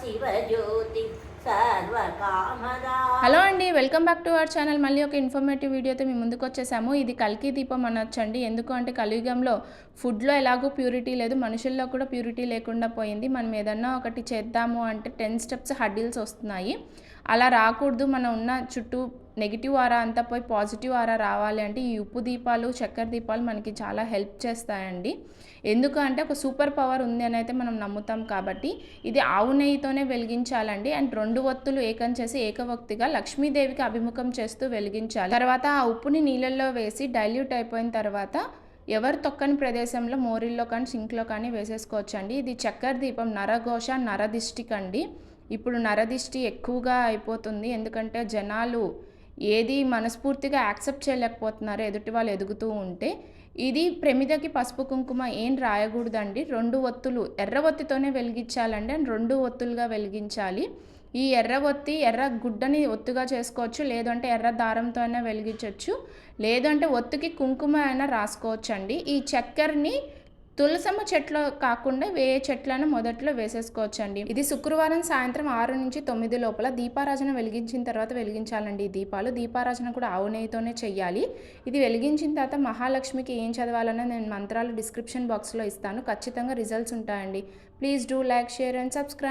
Shivajyothi hello అండి welcome back to our channel. మళ్ళీ ఒక ఇన్ఫర్మేటివ్ వీడియోతో మేము ముందుకు వచ్చేసాము. ఇది కల్కి దీపం అనొచ్చండి. ఎందుకు అంటే కలియుగంలో ఫుడ్లో ఎలాగో ప్యూరిటీ లేదు మనుషుల్లో కూడా ప్యూరిటీ లేకుండా పోయింది. మనం ఏదన్నా ఒకటి చేద్దాము అంటే టెన్ స్టెప్స్ హడ్డిల్స్ వస్తున్నాయి. అలా రాకూడదు. మనం ఉన్న చుట్టూ నెగిటివ్ ఆరా అంతా పోయి పాజిటివ్ ఆరా రావాలి అంటే ఈ ఉప్పు దీపాలు చక్కెర దీపాలు మనకి చాలా హెల్ప్ చేస్తాయండి. ఎందుకు అంటే ఒక సూపర్ పవర్ ఉంది అని అయితే మనం నమ్ముతాం కాబట్టి ఇది ఆవు నెయ్యితోనే వెలిగించాలండి. అండ్ రెండు ఒత్తులు ఏకం చేసి ఏకవక్తిగా లక్ష్మీదేవికి అభిముఖం చేస్తూ వెలిగించాలి. తర్వాత ఆ ఉప్పుని నీళ్ళల్లో వేసి డైల్యూట్ అయిపోయిన తర్వాత ఎవరు తొక్కని ప్రదేశంలో మోరిల్లో కానీ సింక్లో కానీ వేసేసుకోవచ్చండి. ఇది చక్కెర దీపం నరఘోష నరదిష్టికండి. ఇప్పుడు నరదిష్టి ఎక్కువగా అయిపోతుంది. ఎందుకంటే జనాలు ఏది మనస్ఫూర్తిగా యాక్సెప్ట్ చేయలేకపోతున్నారు ఎదుటి వాళ్ళు ఎదుగుతూ ఉంటే ఇది ప్రమిదకి పసుపు కుంకుమ ఏం రాయకూడదండి. రెండు ఒత్తులు ఎర్ర ఒత్తితోనే వెలిగించాలండి అండ్ రెండు ఒత్తులుగా వెలిగించాలి. ఈ ఎర్ర ఒత్తి ఎర్ర గుడ్డని ఒత్తుగా చేసుకోవచ్చు లేదంటే ఎర్ర దారంతో అయినా వెలిగించవచ్చు లేదంటే ఒత్తుకి కుంకుమ అయినా రాసుకోవచ్చు అండి ఈ చక్కెరని తులసమ్మ చెట్లు కాకుండా వేరే చెట్లను మొదట్లో వేసేసుకోవచ్చండి. ఇది శుక్రవారం సాయంత్రం ఆరు నుంచి తొమ్మిది లోపల దీపారాజన వెలిగించిన తర్వాత వెలిగించాలండి. ఈ దీపాలు దీపారాజన కూడా ఆవు నెయ్యితోనే చెయ్యాలి. ఇది వెలిగించిన తర్వాత మహాలక్ష్మికి ఏం చదవాలన్నా నేను మంత్రాలు డిస్క్రిప్షన్ బాక్స్లో ఇస్తాను. ఖచ్చితంగా రిజల్ట్స్ ఉంటాయండి. Please do like share and subscribe.